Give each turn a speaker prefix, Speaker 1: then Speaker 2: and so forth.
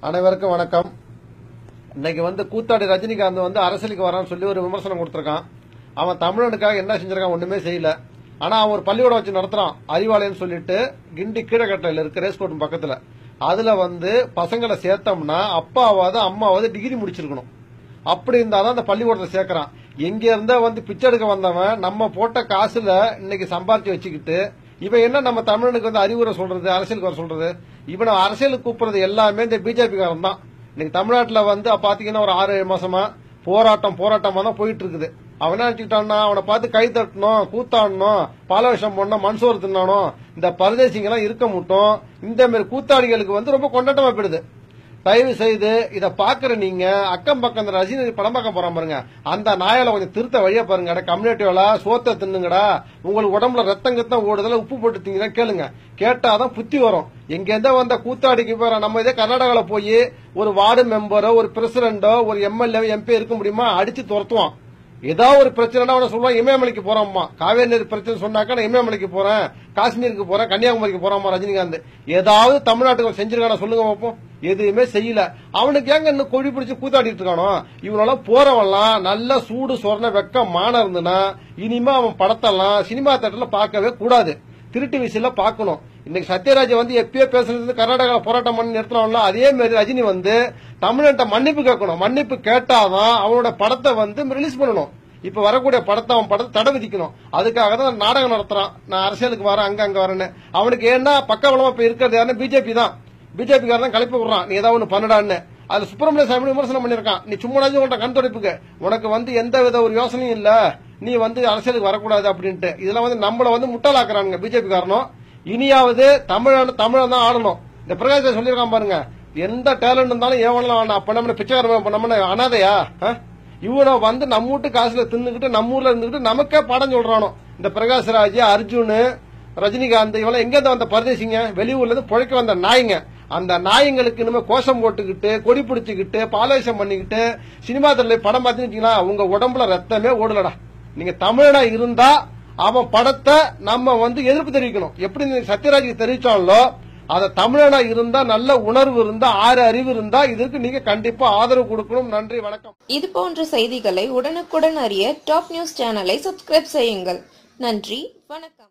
Speaker 1: அனைவருக்கும் வணக்கம். இன்னைக்கு வந்து கூத்தாடி ரஜினிகாந்த் வந்து அரசியலுக்கு வரான்னு சொல்லி ஒரு விமர்சனம் கொடுத்துருக்கான். அவன் தமிழனுக்காக என்ன செஞ்சிருக்கான் ஒண்ணுமே செய்யல. ஆனா அவன் ஒரு பள்ளிக்கூடம் வச்சு நடத்துறான். அறிவாலயம்னு சொல்லிட்டு கிண்டி கீழக்கட்டையில இருக்கு ரேஸ் கோர்ட் பக்கத்துல. அதுல வந்து பசங்களை சேர்த்தோம்னா அப்பாவாவது அம்மாவாவது டிகிரி முடிச்சிருக்கணும். அப்படி இருந்தாதான் அந்த பள்ளிக்கூடத்தை சேர்க்கறான். எங்க இருந்தா வந்து பிச்சை எடுக்க வந்தவன் நம்ம போட்ட காசுல இன்னைக்கு சம்பாதிச்சு வச்சுக்கிட்டு இவன் என்ன நம்ம தமிழனுக்கு வந்து அறிவுரை சொல்றது அரசியலுக்கு வர சொல்றது? இவனை அரசியலுக்கு கூப்பிடுறது எல்லாமே இந்த பிஜேபி காரன் தான். இன்னைக்கு தமிழ்நாட்டுல வந்து பாத்தீங்கன்னா ஒரு ஆறு ஏழு மாசமா போராட்டம் போராட்டமா தான் போயிட்டு இருக்குது அவன் என்ன நினைச்சுக்கிட்டான்னா அவனை பார்த்து கை தட்டணும் கூத்தாடணும் பால விஷம் போடணும் மண்சோறு தின்னணும். இந்த பரதேசிங்க எல்லாம் இருக்க மட்டும். இந்த மாதிரி கூத்தாடிகளுக்கு வந்து ரொம்ப கொண்டாட்டமா போயிடுது. தயவு செய்து இதை பாக்குற நீங்க அக்கம் பக்கம் இந்த ரஜினி படம் பார்க்க போறான் பாருங்க. அந்த நாயால கொஞ்சம் திருத்த வழியா பாருங்க. கம்யூனிட்டி சோத்த தின்னுங்கடா. உங்களுக்கு உடம்புல ரத்தம் கத்தம் ஓடுதல உப்பு போட்டு திங்க கேளுங்க. கேட்டாதான் புத்தி வரும். எங்க வந்த கூத்தாடிக்கு போற நம்ம இதே கர்நாடகாவில் போய் ஒரு வார்டு மெம்பரோ ஒரு பிரசிடண்டோ ஒரு எம்எல்ஏ எம்பி இருக்க முடியுமா? அடிச்சு துரத்துவான். ஏதாவது ஒரு பிரச்சனைனா அவனை சொல்லுவான் இமயமலைக்கு போறாம்மா. காவேரி நீர் பிரச்சனை சொன்னாக்கா நான் இமயமலைக்கு போறேன் காஷ்மீருக்கு போறேன் கன்னியாகுமரிக்கு போறாமா ரஜினிகாந்த். ஏதாவது தமிழ்நாட்டுக்கு செஞ்சிருக்கான சொல்லுங்க பார்ப்போம் எதுவுமே செய்யல. அவனுக்கு ஏங்க இன்னும் கொழி பிடிச்சு கூத்தாடிட்டு இருக்கானோ? இவனால போறவெல்லாம் நல்ல சூடு சொரண வெக்க மான இருந்துன்னா இனிமே அவன் படத்தெல்லாம் சினிமா தேட்டர்ல பார்க்கவே கூடாது. திருட்டு விசில பார்க்கணும். இன்னைக்கு சத்யராஜ் வந்து எப்பயோ பேசுறது கர்நாடகா போராட்டம் பண்ணி நிறுத்தினோம்ல அதே மாதிரி ரஜினி வந்து தமிழ்நாட்டை மன்னிப்பு கேட்கணும். மன்னிப்பு கேட்டாதான் அவனோட படத்தை வந்து ரிலீஸ் பண்ணணும். இப்ப வரக்கூடிய படத்தை அவன் படத்தை தடை விதிக்கணும். அதுக்காக தான் நாடகம் நடத்துறான். நான் அரசியலுக்கு வரேன் அங்க அங்க வரேன்னு. அவனுக்கு ஏன்னா பக்கபலமா இப்ப இருக்கிறது யாருன்னா பிஜேபி தான். பிஜேபி காரன் கலப்பி விடுறான். நீ ஏதாவது ஒண்ணு பண்ணடான்னு. அது சுப்பிரமணிய சாமி விமர்சனம் பண்ணிருக்கான் நீ சும்மானாச்சும் உன்ட்ட கண் துடைப்புக்கு. உனக்கு வந்து எந்த வித ஒரு யோசனையும் இல்ல. நீ வந்து அரசியலுக்கு வரக்கூடாது அப்படின்ட்டு. இதெல்லாம் வந்து நம்மள வந்து முட்டாளாக்குறானுங்க பிஜேபி காரணம் இனியாவது தமிழ் தமிழன் தான் ஆடணும். இந்த பிரகாஷ் சொல்லியிருக்கான் பாருங்க எந்த டேலண்ட் இருந்தாலும் ஏவனலாம் வேண்டாம்? அப்ப நம்ம பிச்சைக்காரன் அப்ப நம்ம அனாதையா? இவனை வந்து நம்ம வீட்டு காசுல தின்னுக்கிட்டு நம்ம ஊர்ல இருந்துகிட்டு நமக்கே படம் சொல்றானோ? இந்த பிரகாஷ் ராஜ் அர்ஜுன் ரஜினிகாந்த் இவெல்லாம் எங்கேருந்து வந்த பரதேசிங்க? வெளியூர்ல இருந்து புழைக்க வந்த நாய்ங்க. அந்த நாயங்களுக்கு இனிமே கோஷம் போட்டுக்கிட்டு கொடி பிடிச்சிக்கிட்டு பாலேசம் பண்ணிக்கிட்டு சினிமா துறையில படம் பார்த்தீங்கன்னா உங்க உடம்புல ரத்தமே ஓடலடா. நீங்க தமிழனா இருந்தா அவன் படத்தை நம்ம வந்து எதிர்ப்பு தெரிவிக்கணும். எப்படி சத்யராஜ் சத்யராஜுக்கு தெரிவிச்சாலோ அத தமிழனா இருந்தா நல்ல உணர்வு இருந்தா ஆறு அறிவு இருந்தா இதற்கு நீங்க கண்டிப்பா ஆதரவு கொடுக்கணும். நன்றி வணக்கம்.
Speaker 2: இது போன்ற செய்திகளை உடனுக்குடன் அறிய டாப் நியூஸ் சேனலை சப்ஸ்கிரைப் செய்யுங்கள். நன்றி வணக்கம்.